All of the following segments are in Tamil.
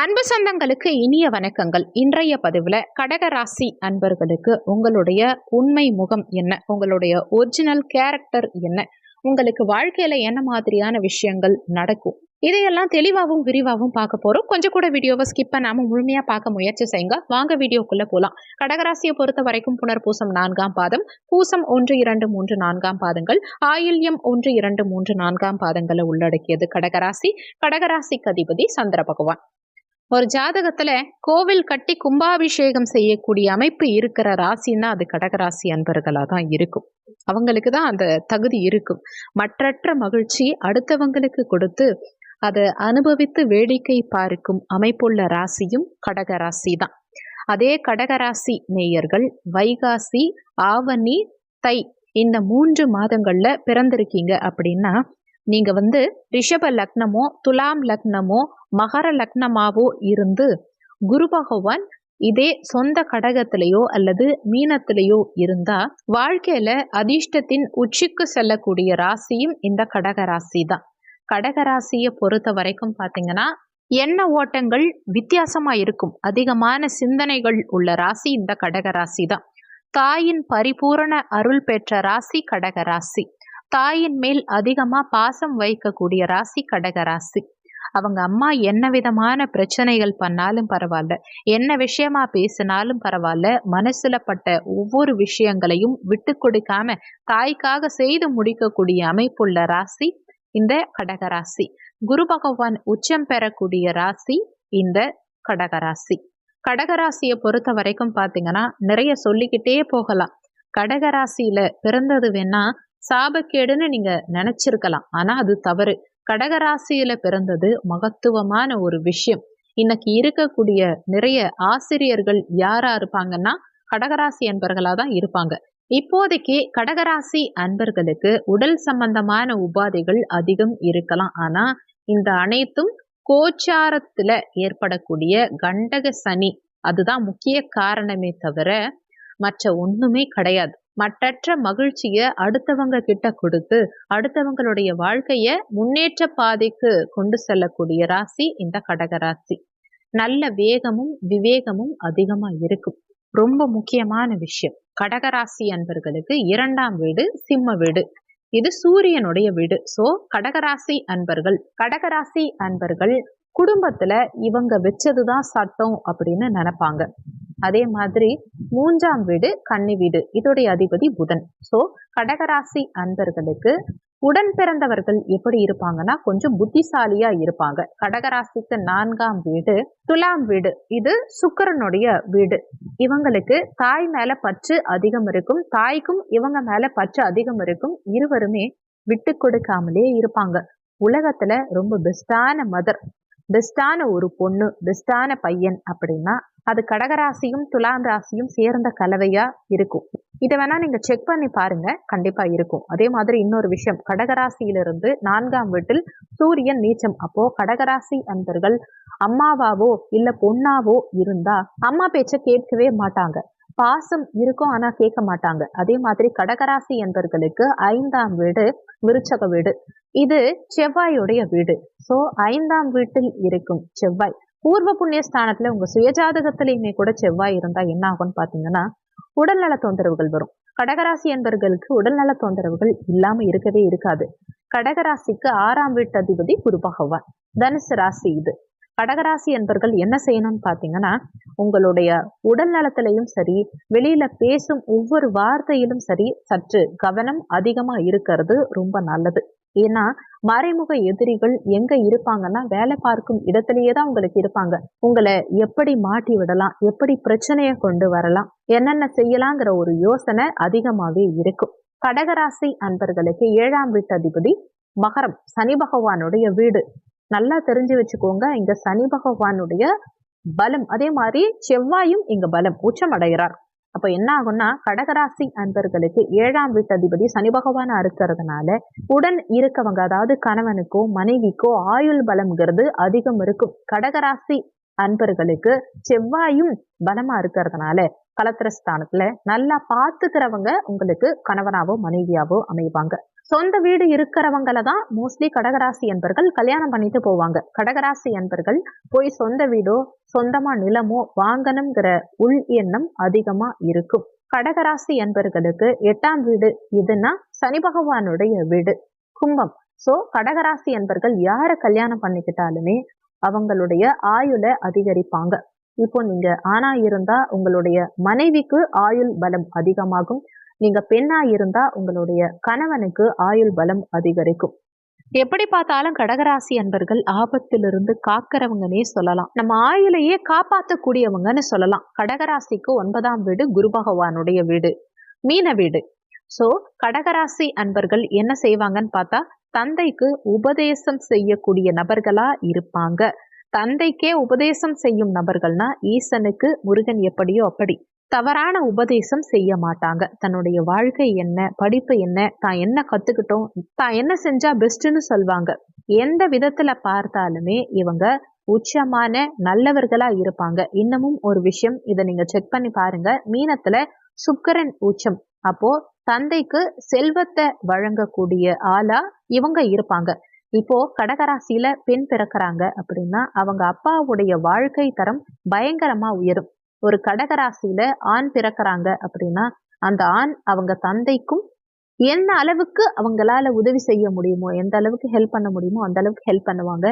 அன்பு சொந்தங்களுக்கு இனிய வணக்கங்கள். இன்றைய பதிவில் கடகராசி அன்பர்களுக்கு உங்களுடைய உண்மை முகம் என்ன? உங்களுடைய ஒரிஜினல் கேரக்டர் என்ன? உங்களுக்கு வாழ்க்கையில என்ன மாதிரியான விஷயங்கள் நடக்கும்? இதையெல்லாம் தெளிவாகவும் விரிவாகவும் பார்க்க போறோம். கொஞ்சம் கூட வீடியோவை ஸ்கிப் பண்ணாம முழுமையா பார்க்க முயற்சி செய்யுங்க. வாங்க வீடியோக்குள்ள போலாம். கடகராசியை பொறுத்த வரைக்கும் புனர்பூசம் நான்காம் பாதம் பூசம் ஒன்று இரண்டு மூன்று நான்காம் பாதங்கள் ஆயில்யம் ஒன்று இரண்டு மூன்று நான்காம் பாதங்களை உள்ளடக்கியது கடகராசி கடகராசிக்கு அதிபதி சந்திர பகவான். ஒரு ஜாதகத்துல கோவில் கட்டி கும்பாபிஷேகம் செய்யக்கூடிய அமைப்பு இருக்கிற ராசின்னா அது கடகராசி அன்பர்களாக தான் இருக்கும். அவங்களுக்கு தான் அந்த தகுதி இருக்கும். மற்றற்ற மகிழ்ச்சி அடுத்தவங்களுக்கு கொடுத்து அதை அனுபவித்து வேடிக்கை பார்க்கும் அமைப்புள்ள ராசியும் கடகராசி தான். அதே கடகராசி நேயர்கள் வைகாசி ஆவணி தை இந்த மூன்று மாதங்கள்ல பிறந்திருக்கீங்க அப்படின்னா நீங்க வந்து ரிஷப லக்னமோ துலாம் லக்னமோ மகர லக்னமாவோ இருந்து குரு பகவான் இதே சொந்த கடகத்திலேயோ அல்லது மீனத்திலேயோ இருந்தா வாழ்க்கையில அதிர்ஷ்டத்தின் உச்சிக்கு செல்லக்கூடிய ராசியும் இந்த கடக ராசி தான் கடக ராசியை பொறுத்த வரைக்கும் பாத்தீங்கன்னா எண்ண ஓட்டங்கள் வித்தியாசமா இருக்கும். அதிகமான சிந்தனைகள் உள்ள ராசி இந்த கடக ராசி தான் தாயின் பரிபூரண அருள் பெற்ற ராசி கடக ராசி. தாயின் மேல் அதிகமா பாசம் வைக்கக்கூடிய ராசி கடக ராசி. அவங்க அம்மா என்ன விதமான பிரச்சனைகள் பண்ணாலும் பரவாயில்ல. என்ன விஷயமா பேசினாலும் பரவாயில்ல. மனசுல பட்ட ஒவ்வொரு விஷயங்களையும் விட்டு கொடுக்காம தாய்க்காக செய்து முடிக்கக்கூடிய அமைப்புள்ள ராசி இந்த கடகராசி குரு பகவான் உச்சம் பெறக்கூடிய ராசி இந்த கடகராசி கடகராசியை பொறுத்த வரைக்கும் பார்த்தீங்கன்னா நிறைய சொல்லிக்கிட்டே போகலாம். கடகராசியில பிறந்தது வேணா சாபக்கேடுன்னு நீங்க நினைச்சிருக்கலாம். ஆனா அது தவறு. கடகராசியில பிறந்தது மகத்துவமான ஒரு விஷயம். இன்னைக்கு இருக்கக்கூடிய நிறைய ஆசிரியர்கள் யாரா இருப்பாங்கன்னா கடகராசி அன்பர்களா தான் இருப்பாங்க. இப்போதைக்கு கடகராசி அன்பர்களுக்கு உடல் சம்பந்தமான உபாதைகள் அதிகம் இருக்கலாம். ஆனா இந்த அனைத்தும் கோச்சாரத்துல ஏற்படக்கூடிய கண்டக சனி. அதுதான் முக்கிய காரணமே தவிர மற்ற ஒண்ணுமே கிடையாது. மற்றற்ற மகிழ்ச்சியை அடுத்தவங்க கிட்ட கொடுத்து அடுத்தவங்களுடைய வாழ்க்கைய முன்னேற்ற பாதைக்கு கொண்டு செல்லக்கூடிய ராசி இந்த கடக ராசி. நல்ல வேகமும் விவேகமும் அதிகமா இருக்கும். ரொம்ப முக்கியமான விஷயம். கடகராசி அன்பர்களுக்கு இரண்டாம் வீடு சிம்ம வீடு. இது சூரியனுடைய வீடு. சோ கடகராசி அன்பர்கள் கடகராசி அன்பர்கள் குடும்பத்துல இவங்க வச்சதுதான் சட்டம் அப்படின்னு நினைப்பாங்க. அதே மாதிரி மூன்றாம் வீடு கன்னி வீடு. இதோடைய அதிபதி புதன். ஸோ கடகராசி அன்பர்களுக்கு உடன் பிறந்தவர்கள் எப்படி இருப்பாங்கன்னா கொஞ்சம் புத்திசாலியா இருப்பாங்க. கடகராசிக்கு நான்காம் வீடு துலாம் வீடு. இது சுக்கரனுடைய வீடு. இவங்களுக்கு தாய் மேல பற்று அதிகம் இருக்கும். தாய்க்கும் இவங்க மேல பற்று அதிகம் இருக்கும். இருவருமே விட்டு கொடுக்காமலே இருப்பாங்க. உலகத்துல ரொம்ப பெஸ்டான மதர் பெஸ்டான ஒரு பொண்ணு பெஸ்டான பையன் அப்படின்னா அது கடகராசியும் துலாம் ராசியும் சேர்ந்த கலவையா இருக்கும். இதை வேணா நீங்க செக் பண்ணி பாருங்க கண்டிப்பா இருக்கும். அதே மாதிரி இன்னொரு விஷயம் கடகராசியிலிருந்து நான்காம் வீட்டில் சூரியன் நீச்சம். அப்போ கடகராசி அன்பர்கள் அம்மாவாவோ இல்ல பொண்ணாவோ இருந்தா அம்மா பேச்ச கேட்கவே மாட்டாங்க. பாசம் இருக்கும் ஆனா கேட்க மாட்டாங்க. அதே மாதிரி கடகராசி என்பர்களுக்கு ஐந்தாம் வீடு விருச்சக வீடு. இது செவ்வாயுடைய வீடு. சோ ஐந்தாம் வீட்டில் இருக்கும் செவ்வாய். பூர்வ புண்ணிய ஸ்தானத்துல உங்க சுயஜாதகத்திலையுமே கூட செவ்வாய் இருந்தா என்ன ஆகும்னு பாத்தீங்கன்னா உடல்நல தொந்தரவுகள் வரும். கடகராசி என்பர்களுக்கு உடல்நல தொந்தரவுகள் இல்லாம இருக்கவே இருக்காது. கடகராசிக்கு ஆறாம் வீட்டு அதிபதி குரு பகவான். தனுசு ராசி இது. கடகராசி என்பர்கள் என்ன செய்யணும்னு பாத்தீங்கன்னா உங்களுடைய உடல் நலத்திலையும் சரி வெளியில பேசும் ஒவ்வொரு வார்த்தையிலும் சரி சற்று கவனம் அதிகமா இருக்கிறது ரொம்ப நல்லது. ஏன்னா மறைமுக எதிரிகள் எங்க இருப்பாங்கன்னா வேலை பார்க்கும் இடத்திலேயே தான் உங்களுக்கு இருப்பாங்க. உங்களை எப்படி மாட்டி விடலாம் எப்படி பிரச்சனையை கொண்டு வரலாம் என்னென்ன செய்யலாங்கிற ஒரு யோசனை அதிகமாவே இருக்கும். கடகராசி அன்பர்களுக்கு ஏழாம் வீட்டு அதிபதி மகரம் சனி பகவானுடைய வீடு. நல்லா தெரிஞ்சு வச்சுக்கோங்க. இங்க சனி பகவானுடைய பலம் அதே மாதிரி செவ்வாயும் இங்க பலம் உச்சம் அடைகிறார். அப்ப என்ன ஆகும்னா கடகராசி அன்பர்களுக்கு ஏழாம் வீட்டு அதிபதி சனி பகவானா இருக்கிறதுனால உடன் இருக்கவங்க அதாவது கணவனுக்கோ மனைவிக்கோ ஆயுள் பலம்ங்கிறது அதிகம் இருக்கும். கடகராசி அன்பர்களுக்கு செவ்வாயும் பலமா இருக்கிறதுனால கலத்திரஸ்தானத்துல நல்லா பார்த்துக்கிறவங்க உங்களுக்கு கணவனாவோ மனைவியாவோ அமைவாங்க. சொந்த வீடு இருக்கிறவங்கள தான் மோஸ்ட்லி கடகராசி என்பர்கள் கல்யாணம் பண்ணிட்டு போவாங்க. கடகராசி என்பர்கள் போய் சொந்த வீடோ சொந்தமா நிலமோ வாங்கணுங்கிற உள் எண்ணம் அதிகமா இருக்கும். கடகராசி என்பர்களுக்கு எட்டாம் வீடு இதுன்னா சனி பகவானுடைய வீடு கும்பம். சோ கடகராசி என்பர்கள் யாரை கல்யாணம் பண்ணிக்கிட்டாலுமே அவங்களுடைய ஆயுள அதிகரிப்பாங்க. இப்போ நீங்க ஆணா இருந்தா உங்களுடைய மனைவிக்கு ஆயுள் பலம் அதிகமாகும். நீங்க பெண்ணா இருந்தா உங்களுடைய கணவனுக்கு ஆயுள் பலம் அதிகரிக்கும். எப்படி பார்த்தாலும் கடகராசி அன்பர்கள் ஆபத்திலிருந்து காக்கிறவங்கன்னே சொல்லலாம். நம்ம ஆயுளையே காப்பாற்றக்கூடியவங்கன்னு சொல்லலாம். கடகராசிக்கு ஒன்பதாம் வீடு குரு பகவானுடைய வீடு. மீன வீடு. ஸோ கடகராசி அன்பர்கள் என்ன செய்வாங்கன்னு பார்த்தா தந்தைக்கு உபதேசம் செய்யக்கூடிய நபர்களா இருப்பாங்க. தந்தைக்கே உபதேசம் செய்யும் நபர்கள்னா ஈசனுக்கு முருகன் எப்படியோ அப்படி தவறான உபதேசம் செய்ய மாட்டாங்க. தன்னுடைய வாழ்க்கை என்ன படிப்பு என்ன தான் என்ன கத்துக்கிட்டோம் தான் என்ன செஞ்சா பெஸ்ட்னு சொல்வாங்க. எந்த விதத்துல பார்த்தாலுமே இவங்க உச்சமான நல்லவர்களா இருப்பாங்க. இன்னமும் ஒரு விஷயம் இதை நீங்க செக் பண்ணி பாருங்க. மீனத்துல சுக்கரன் உச்சம். அப்போ தந்தைக்கு செல்வத்தை வழங்கக்கூடிய ஆளா இவங்க இருப்பாங்க. இப்போ கடகராசியில பெண் பிறக்கிறாங்க அப்படின்னா அவங்க அப்பாவுடைய வாழ்க்கை தரம் பயங்கரமா உயரும். ஒரு கடகராசியில ஆண் பிறக்கிறாங்க அப்படின்னா அந்த ஆண் அவங்க தந்தைக்கும் எந்த அளவுக்கு அவங்களால உதவி செய்ய முடியுமோ எந்த அளவுக்கு ஹெல்ப் பண்ண முடியுமோ அந்த அளவுக்கு ஹெல்ப் பண்ணுவாங்க.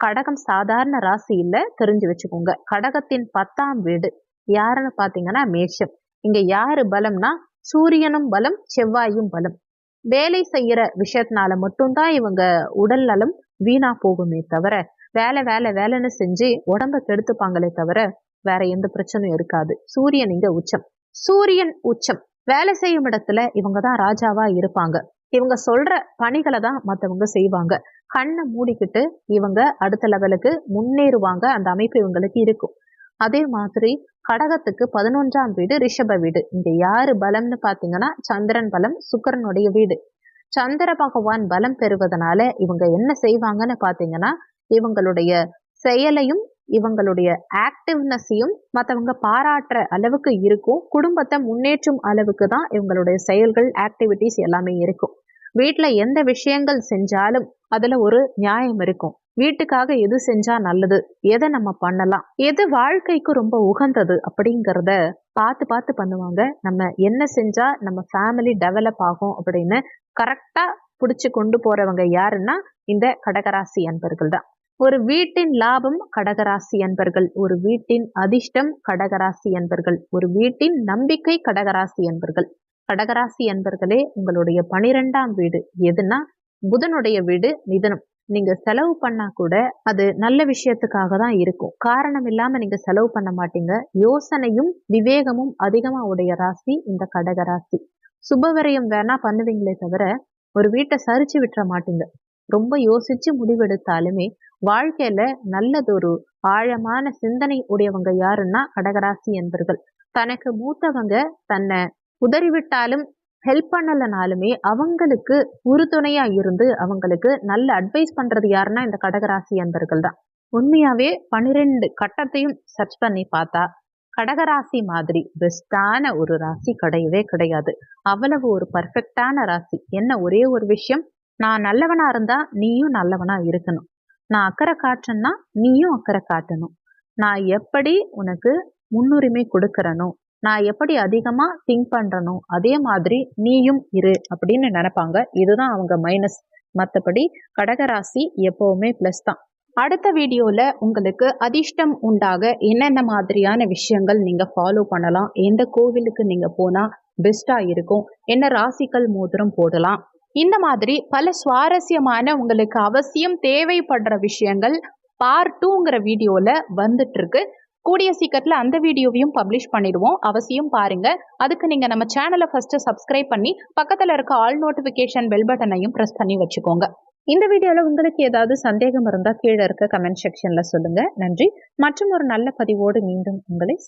கடகம் சாதாரண ராசி இல்ல தெரிஞ்சு வச்சுக்கோங்க. கடகத்தின் பத்தாம் வீடு. யாருன்னு பாத்தீங்கன்னா மேஷம். இங்க யாரு பலம்னா சூரியனும் பலம் செவ்வாயும் பலம். வேலை செய்யற விஷயத்தினால மட்டும்தான் இவங்க உடல் நலம் வீணா போகுமே தவிர வேலை வேலை வேலைன்னு செஞ்சு உடம்ப கெடுத்துப்பாங்களே தவிர வேற எந்த பிரச்சனையும் இருக்காது. சூரியன் இங்க உச்சம். சூரியன் உச்சம். வேலை செய்யும் இடத்துல இவங்க தான் ராஜாவா இருப்பாங்க. இவங்க சொல்ற பணிகளை தான் மற்றவங்க செய்வாங்க. கண்ணை மூடிக்கிட்டு இவங்க அடுத்த லெவலுக்கு முன்னேறுவாங்க. அந்த அமைப்பு இவங்களுக்கு இருக்கும். அதே மாதிரி கடகத்துக்கு பதினொன்றாம் வீடு ரிஷப வீடு. இங்க யாரு பலம்னு பாத்தீங்கன்னா சந்திரன் பலம் சுக்கரனுடைய வீடு. சந்திர பகவான் பலம் பெறுவதனால இவங்க என்ன செய்வாங்கன்னு பாத்தீங்கன்னா இவங்களுடைய செயலையும் இவங்களுடைய ஆக்டிவ்னஸையும் மற்றவங்க பாராட்டுற அளவுக்கு இருக்கும். குடும்பத்தை முன்னேற்றும் அளவுக்கு தான் இவங்களுடைய செயல்கள் ஆக்டிவிட்டிஸ் எல்லாமே இருக்கும். வீட்டில் எந்த விஷயங்கள் செஞ்சாலும் அதில் ஒரு நியாயம் இருக்கும். வீட்டுக்காக எது செஞ்சா நல்லது? எதை நம்ம பண்ணலாம்? எது வாழ்க்கைக்கு ரொம்ப உகந்தது அப்படிங்கிறத பார்த்து பார்த்து பண்ணுவாங்க. நம்ம என்ன செஞ்சா நம்ம ஃபேமிலி டெவலப் ஆகும் அப்படின்னு கரெக்டா பிடிச்சி கொண்டு போறவங்க யாருன்னா இந்த கடகராசி அன்பர்கள் தான். ஒரு வீட்டின் லாபம் கடகராசி அன்பர்கள். ஒரு வீட்டின் அதிர்ஷ்டம் கடகராசி அன்பர்கள். ஒரு வீட்டின் நம்பிக்கை கடகராசி அன்பர்கள். கடகராசி அன்பர்களே உங்களுடைய பனிரெண்டாம் வீடு எதுனா புதனுடைய வீடு மிதனம். நீங்க செலவு பண்ணா கூட அது நல்ல விஷயத்துக்காக தான் இருக்கும். காரணம் இல்லாம நீங்க செலவு பண்ண மாட்டீங்க. யோசனையும் விவேகமும் அதிகமா உடைய ராசி இந்த கடக ராசி. சுபவரையும் வேணா பண்ணுவீங்களே தவிர ஒரு வீட்டை சரிச்சு விட்டுற மாட்டீங்க. ரொம்ப யோசிச்சு முடிவெடுத்தாலுமே வாழ்க்கையில நல்லதொரு ஆழமான சிந்தனை உடையவங்க யாருன்னா கடகராசி என்பர்கள். தனக்கு மூத்தவங்க தன்னை உதறிவிட்டாலும் ஹெல்ப் பண்ணலைனாலுமே அவங்களுக்கு உறுதுணையாக இருந்து அவங்களுக்கு நல்ல அட்வைஸ் பண்ணுறது யாருன்னா இந்த கடகராசி அன்பர்கள் தான். உண்மையாகவே பன்னிரெண்டு கட்டத்தையும் சர்ச் பண்ணி பார்த்தா கடகராசி மாதிரி பெஸ்டான ஒரு ராசி கிடையவே கிடையாது. அவ்வளவு ஒரு பர்ஃபெக்டான ராசி. என்ன ஒரே ஒரு விஷயம்? நான் நல்லவனா இருந்தா நீயும் நல்லவனா இருக்கணும். நான் அக்கறை காட்டுறேன்னா நீயும் அக்கறை காட்டணும். நான் எப்படி உனக்கு முன்னுரிமை கொடுக்கறனோ நான் எப்படி அதிகமாக திங்க் பண்ணுறனோ அதே மாதிரி நீயும் இரு அப்படின்னு நினைப்பாங்க. இதுதான் அவங்க மைனஸ் மற்றபடி கடகராசி எப்போவுமே ப்ளஸ் தான். அடுத்த வீடியோவில் உங்களுக்கு அதிர்ஷ்டம் உண்டாக என்னென்ன மாதிரியான விஷயங்கள் நீங்கள் ஃபாலோ பண்ணலாம் எந்த கோவிலுக்கு நீங்கள் போனால் பெஸ்ட்டாக இருக்கும் என்ன ராசிக்கல் மோதிரம் போடலாம் இந்த மாதிரி பல சுவாரஸ்யமான உங்களுக்கு அவசியம் தேவைப்படுற விஷயங்கள் பார்ட் டூங்கிற வீடியோவில் வந்துட்டுருக்கு கூடிய சீக்கிரத்தில் அந்த வீடியோவையும் பப்ளிஷ் பண்ணிடுவோம். அவசியம் பாருங்க. அதுக்கு நீங்கள் நம்ம சேனலை ஃபஸ்ட்டு சப்ஸ்கிரைப் பண்ணி பக்கத்தில் இருக்க ஆல் நோட்டிஃபிகேஷன் பெல் பட்டனையும் ப்ரெஸ் பண்ணி வச்சுக்கோங்க. இந்த வீடியோவில் உங்களுக்கு ஏதாவது சந்தேகம் இருந்தால் கீழே இருக்க கமெண்ட் செக்ஷனில் சொல்லுங்கள் நன்றி. மற்றும் ஒரு நல்ல பதிவோடு மீண்டும் உங்களை